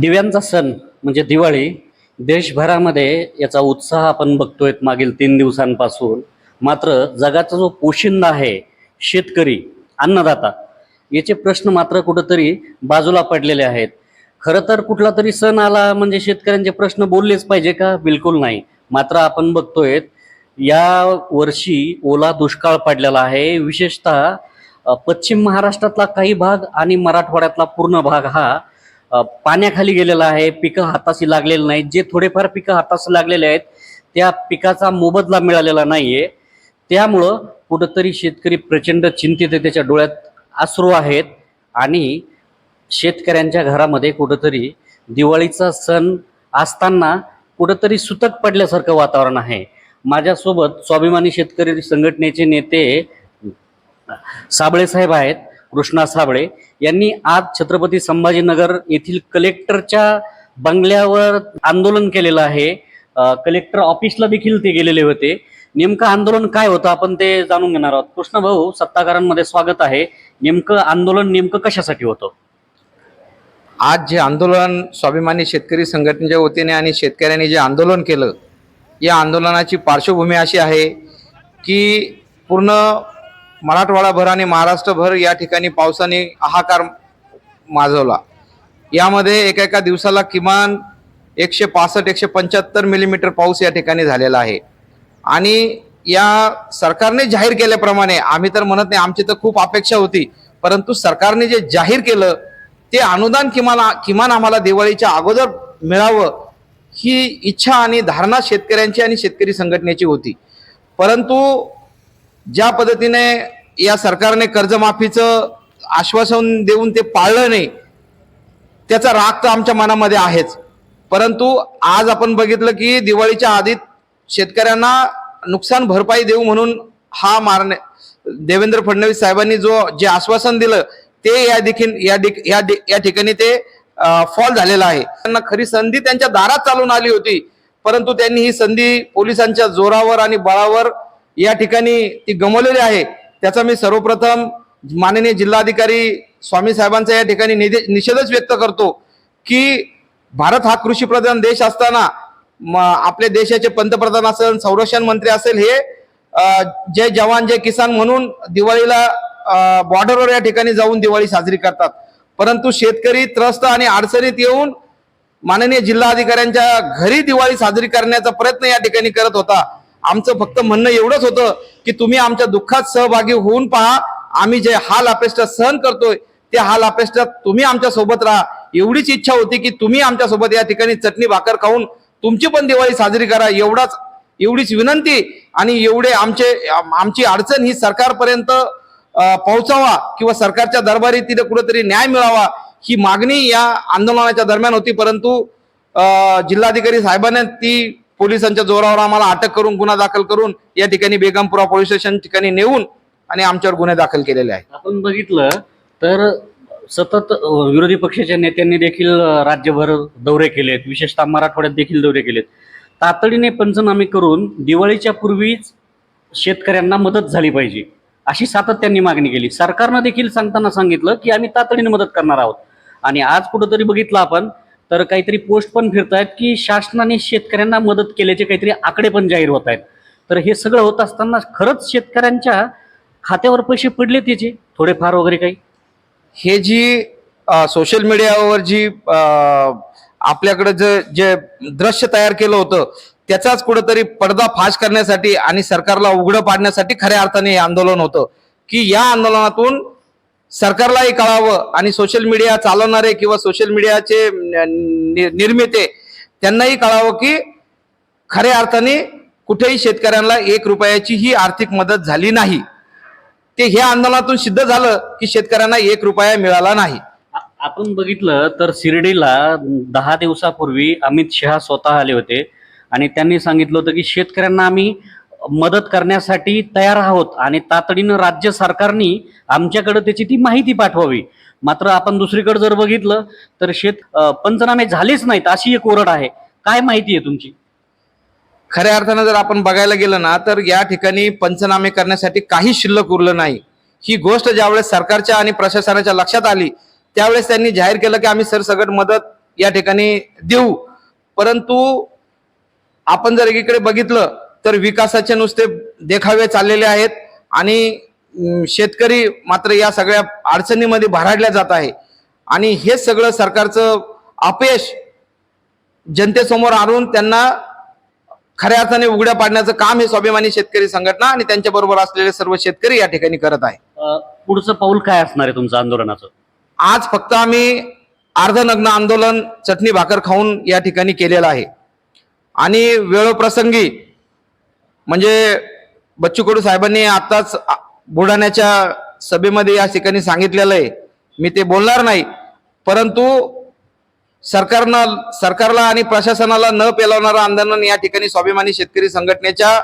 दिव्यांचा सण म्हणजे दिवाळी देशभरामध्ये याचा उत्साह आपण बघतोय मागील तीन दिवसांपासून. मात्र जगाचा जो पोशिंदा आहे शेतकरी अन्नदाता याचे प्रश्न मात्र कुठंतरी बाजूला पडलेले आहेत. खरं तर कुठला तरी सण आला म्हणजे शेतकऱ्यांचे प्रश्न बोललेच पाहिजे का? बिलकुल नाही. मात्र आपण बघतोय या वर्षी ओला दुष्काळ पडलेला आहे. विशेषतः पश्चिम महाराष्ट्रातला काही भाग आणि मराठवाड्यातला पूर्ण भाग हा पाण्याखाली गेलेला आहे पिकं हाताशी लागलेली नाहीत. जे थोडेफार पिकं हाताशी लागलेले आहेत त्या पिकाचा मोबदला मिळालेला नाहीये. त्यामुळं कुठंतरी शेतकरी प्रचंड चिंतित आहे त्याच्या डोळ्यात अश्रू आहेत आणि शेतकऱ्यांच्या घरामध्ये कुठंतरी दिवाळीचा सण असताना कुठंतरी सुतक पडल्यासारखं वातावरण आहे. माझ्यासोबत स्वाभिमानी शेतकरी संघटनेचे नेते साबळे साहेब आहेत. कृष्णा साबळे यांनी आज छत्रपती संभाजीनगर येथील कलेक्टरच्या बंगल्यावर आंदोलन केलेलं आहे. कलेक्टर ऑफिसला देखील ते गेलेले होते. नेमकं आंदोलन काय होतं आपण ते जाणून घेणार आहोत. कृष्ण भाऊ सत्ताकारांमध्ये स्वागत आहे. नेमकं आंदोलन नेमकं कशासाठी होतं? आज जे आंदोलन स्वाभिमानी शेतकरी संघटनेच्या वतीने आणि शेतकऱ्यांनी जे आंदोलन केलं या आंदोलनाची पार्श्वभूमी अशी आहे की पूर्ण मराठवाडाभर आणि महाराष्ट्रभर या ठिकाणी पावसाने हाहाकार माजवला. यामध्ये एका एका दिवसाला किमान एकशे पासष्ट एकशे पंच्याहत्तर मिलीमीटर पाऊस या ठिकाणी झालेला आहे. आणि या सरकारने जाहीर केल्याप्रमाणे आम्ही तर म्हणत नाही आमची तर खूप अपेक्षा होती परंतु सरकारने जे जाहीर केलं ते अनुदान किमान किमान आम्हाला दिवाळीच्या अगोदर मिळावं ही इच्छा आणि धारणा शेतकऱ्यांची आणि शेतकरी संघटनेची होती. परंतु ज्या पद्धतीने या सरकारने कर्जमाफीचं आश्वासन देऊन ते पाळलं नाही त्याचा राग तर आमच्या मनामध्ये आहेच. परंतु आज आपण बघितलं की दिवाळीच्या आधीत शेतकऱ्यांना नुकसान भरपाई देऊ म्हणून हा मारणे देवेंद्र फडणवीस साहेबांनी जो जे आश्वासन दिलं ते या देखील या ठिक- या या ठिकाणी ते फॉल झालेलं आहे. त्यांना खरी संधी त्यांच्या दारात चालून आली होती परंतु त्यांनी ही संधी पोलिसांच्या जोरावर आणि बळावर या ठिकाणी ती गमवलेली आहे. त्याचा मी सर्वप्रथम माननीय जिल्हाधिकारी स्वामी साहेबांचा या ठिकाणी निदे- निषेधच व्यक्त करतो की भारत हा कृषीप्रधान देश असताना म देशाचे पंतप्रधान असेल संरक्षण मंत्री असेल हे जय जवान जय किसान म्हणून दिवाळीला बॉर्डरवर या ठिकाणी जाऊन दिवाळी साजरी करतात. परंतु शेतकरी त्रस्त आणि अडचणीत येऊन माननीय जिल्हाधिकाऱ्यांच्या घरी दिवाळी साजरी करण्याचा प्रयत्न या ठिकाणी करत होता. आमचं फक्त म्हणणं एवढंच होतं की तुम्ही आमच्या दुःखात सहभागी होऊन पहा. आम्ही जे हाल अपेष्टा सहन करतोय त्या हाल अपेष्टात तुम्ही आमच्यासोबत राहा. एवढीच इच्छा होती की तुम्ही आमच्यासोबत या ठिकाणी चटणी भाकर खाऊन तुमची पण दिवाळी साजरी करा. एवढाच एवढीच विनंती आणि एवढे आमचे आमची अडचण ही सरकारपर्यंत पोहोचावा किंवा सरकारच्या दरबारी तिथे कुठेतरी न्याय मिळावा ही मागणी या आंदोलनाच्या दरम्यान होती. परंतु जिल्हाधिकारी साहेबांनी ती पोलिसांच्या जोरावर आम्हाला अटक करून गुन्हा दाखल करून या ठिकाणी बेगमपुरा पोलीस स्टेशन ठिकाणी नेऊन आणि आमच्यावर गुन्हे दाखल केलेले आहेत. आपण बघितलं तर सतत विरोधी पक्षाच्या नेत्यांनी देखील राज्यभर दौरे केलेत. विशेषतः मराठवाड्यात देखील दौरे केलेत. तातडीने पंचनामे करून दिवाळीच्या पूर्वीच शेतकऱ्यांना मदत झाली पाहिजे अशी सातत्याने मागणी केली. सरकारनं देखील सांगताना सांगितलं की आम्ही तातडीने मदत करणार आहोत. आणि आज कुठंतरी बघितलं आपण तर काहीतरी पोस्ट पण फिरतायत की शासनाने शेतकऱ्यांना मदत केल्याचे काहीतरी आकडे पण जाहीर होत आहेत तर हे सगळं होत असताना खरंच शेतकऱ्यांच्या खात्यावर पैसे पडले त्याचे थोडेफार वगैरे काही? हे जी सोशल मीडियावर जी आपल्याकडं आपल्याकडे जे जे दृश्य तयार केलं होतं त्याचाच कुठेतरी पडदा फाश करण्यासाठी आणि सरकारला उघडं पाडण्यासाठी खऱ्या अर्थाने हे आंदोलन होतं. की या आंदोलनातून सरकारलाही कळावं आणि सोशल मीडिया चालवणारे किंवा सोशल मीडियाचे नि- त्यांनाही कळावं की खऱ्या अर्थाने कुठेही शेतकऱ्यांना एक रुपयाची ही आर्थिक मदत झाली नाही. ते ह्या आंदोलनातून सिद्ध झालं की शेतकऱ्यांना एक रुपया मिळाला नाही. आपण बघितलं तर शिर्डीला दहा दिवसापूर्वी अमित शहा स्वतः आले होते आणि त्यांनी सांगितलं होतं की शेतकऱ्यांना आम्ही मदत करण्यासाठी तयार आहोत आणि तातडीनं राज्य सरकारने आमच्याकडे त्याची ती माहिती पाठवावी. मात्र आपण दुसरीकडे जर बघितलं तर शेत पंचनामे झालेच नाहीत अशी एक ओरड आहे. काय माहिती आहे तुमची? खऱ्या अर्थानं जर आपण बघायला गेलं ना तर या ठिकाणी पंचनामे करण्यासाठी काही शिल्लक उरलं नाही. ही गोष्ट ज्यावेळेस सरकारच्या आणि प्रशासनाच्या लक्षात आली त्यावेळेस त्यांनी जाहीर केलं की आम्ही सरसगट मदत या ठिकाणी देऊ. परंतु आपण जर एकीकडे बघितलं तर विकासाचे नुसते देखावे चाललेले आहेत आणि शेतकरी मात्र या सगळ्या अडचणीमध्ये भराडल्या जात आहे. आणि हेच सगळं सरकारचं अपयश जनतेसमोर आणून त्यांना खऱ्या अर्थाने उघड्या पाडण्याचं काम हे स्वाभिमानी शेतकरी संघटना आणि त्यांच्या बरोबर असलेले सर्व शेतकरी या ठिकाणी करत आहे. पुढचं पाऊल काय असणार आहे तुमचं आंदोलनाचं? आज फक्त आम्ही अर्धनग्न आंदोलन चटणी भाकर खाऊन या ठिकाणी केलेलं आहे. आणि वेळोप्रसंगी म्हणजे बच्चू कडू साहेबांनी आताच बुलढाण्याच्या सभेमध्ये या ठिकाणी सांगितलेलं आहे. मी ते बोलणार नाही. परंतु सरकारनं सरकारला आणि प्रशासनाला न पेलवणारं आंदोलन या ठिकाणी स्वाभिमानी शेतकरी संघटनेच्या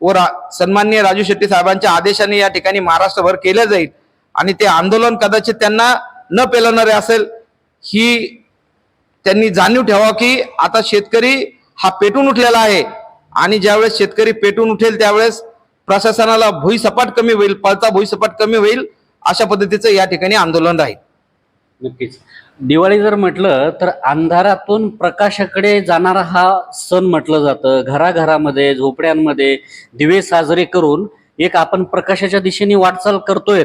व रा, सन्माननीय राजू शेट्टी साहेबांच्या आदेशाने या ठिकाणी महाराष्ट्रभर केलं जाईल. आणि ते आंदोलन कदाचित त्यांना न पेलवणारे असेल ही त्यांनी जाणीव ठेवा की आता शेतकरी हा पेटून उठलेला आहे. आणि ज्यावेळेस शेतकरी पेटून उठेल त्यावेळेस प्रशासनाला भुईसपाट कमी होईल पळता भुईसपाट कमी होईल अशा पद्धतीचं या ठिकाणी आंदोलन राहील. नक्कीच. दिवाळी जर म्हटलं तर अंधारातून प्रकाशाकडे जाणारा हा सण म्हटलं जातं. घराघरामध्ये झोपड्यांमध्ये दिवे साजरे करून एक आपण प्रकाशाच्या दिशेने वाटचाल करतोय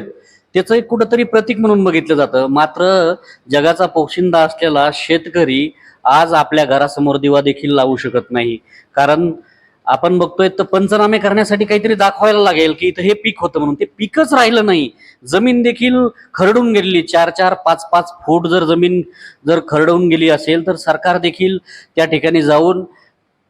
त्याचं एक कुठंतरी प्रतीक म्हणून बघितलं जातं. मात्र जगाचा पोशिंदा असलेला शेतकरी आज आपल्या घरासमोर दिवा देखील लावू शकत नाही. कारण आपण बघतोय तर पंचनामे करण्यासाठी काहीतरी दाखवायला लागेल की इथं हे पीक होतं म्हणून. ते पीकच राहिलं नाही. जमीन देखील खरडून गेलेली. चार चार पाच पाच फूट जर जमीन जर खरडून गेली असेल तर सरकार देखील त्या ठिकाणी जाऊन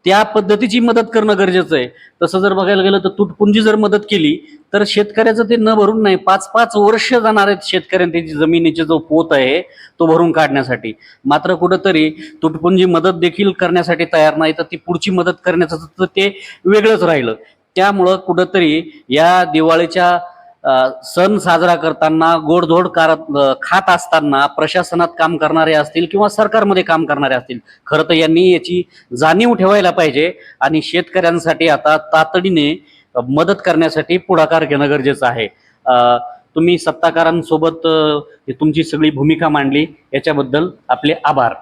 त्या पद्धतीची मदत करणं गरजेचं आहे. तसं जर बघायला गेलं तर तुटपुंजी जर मदत केली तर शेतकऱ्याचं ते न भरून नाही. पाच पाच वर्ष जाणार आहेत शेतकऱ्यांनी त्याची जमिनीचा जो पोत आहे तो भरून काढण्यासाठी. मात्र कुठंतरी तुटपुंजी मदत देखील करण्यासाठी तयार नाही तर ती पुढची मदत करण्याचं तर ते वेगळंच राहिलं. त्यामुळं कुठंतरी या दिवाळीच्या सण साजरा करताना गोडधोड कारत खात असताना प्रशासनात काम करणारे असतील किंवा सरकारमध्ये काम करणारे असतील खरं तर यांनी याची जाणीव ठेवायला पाहिजे आणि शेतकऱ्यांसाठी आता तातडीने मदत करण्यासाठी पुढाकार घेणं गरजेचं आहे. तुम्ही सत्ताकारांसोबत तुमची सगळी भूमिका मांडली याच्याबद्दल आपले आभार.